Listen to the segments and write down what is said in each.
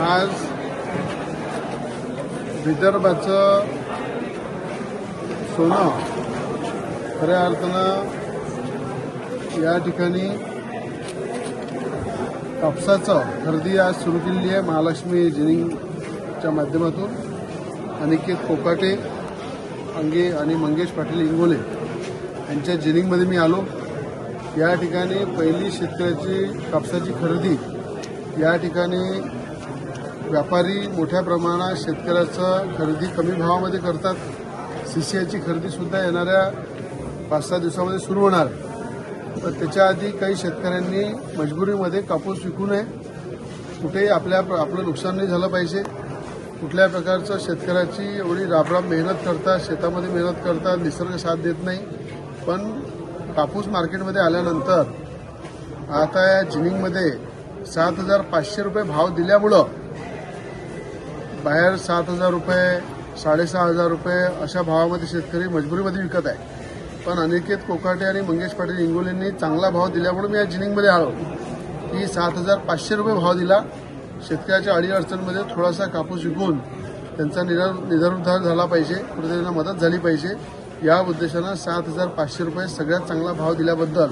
आज विदर्भाचं सोनं खऱ्या अर्थानं या ठिकाणी कापसाचं खरेदी आज सुरू केलेली आहे महालक्ष्मी जिनिंगच्या माध्यमातून. अनिकेत कोकाटे अंगे आणि मंगेश पाटील इंगोले यांच्या जिनिंगमध्ये मी आलो. या ठिकाणी पहिली शेतकऱ्याची कापसाची खरेदी या ठिकाणी व्यापारी मोठ्या प्रमाणात शेतकऱ्याचं खरेदी कमी भावामध्ये करतात. सीसीआयची खरेदीसुद्धा येणाऱ्या पाच सहा दिवसामध्ये सुरू होणार. पण त्याच्या आधी काही शेतकऱ्यांनी मजबुरीमध्ये कापूस विकू नये. कुठेही आपल्या आपलं नुकसान नाही झालं पाहिजे. कुठल्या प्रकारचं शेतकऱ्याची एवढी राबराब मेहनत करतात शेतामध्ये मेहनत करतात निसर्ग साथ देत नाही. पण कापूस मार्केटमध्ये आल्यानंतर आता या जिनिंगमध्ये सात हजार पाचशे रुपये भाव दिल्यामुळं बाहेर सात हजार रुपये साडेसहा हजार रुपये अशा भावामध्ये शेतकरी मजबुरीमध्ये विकत आहे. पण अनिकेत कोकाटे आणि मंगेश पाटील इंगोलेंनी चांगला भाव दिल्यामुळे मी या जिनिंगमध्ये आलो. की सात हजार पाचशे रुपये भाव दिला. शेतकऱ्याच्या अडीअडचणमध्ये थोडासा कापूस विकून त्यांचा निर निधरोद्धार झाला पाहिजे. कुठेतरी त्यांना मदत झाली पाहिजे. या उद्देशानं सात हजार पाचशे रुपये सगळ्यात चांगला भाव दिल्याबद्दल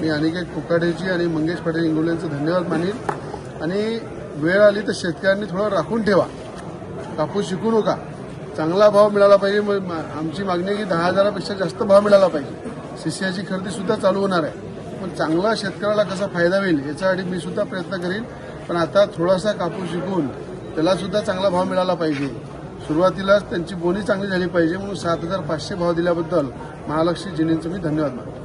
मी अनिकेत कोकाटेची आणि मंगेश पाटील इंगोलेंचं धन्यवाद मानेन. आणि वेळ आली तर शेतकऱ्यांनी थोडं राखून ठेवा. कापूस शिकू नका. चांगला भाव मिळाला पाहिजे मग मा- आमची मागणी की दहा हजारापेक्षा जास्त भाव मिळाला पाहिजे. सीसीआयची खरेदी सुद्धा चालू होणार आहे. पण चांगला शेतकऱ्याला कसा फायदा होईल याच्यासाठी मी सुद्धा प्रयत्न करीन. पण आता थोडासा कापूस शिकून त्याला सुद्धा चांगला भाव मिळाला पाहिजे. सुरुवातीलाच त्यांची बोनी चांगली झाली पाहिजे म्हणून सात हजार पाचशे भाव दिल्याबद्दल महालक्ष्मी जिनींचं मी धन्यवाद मानतो.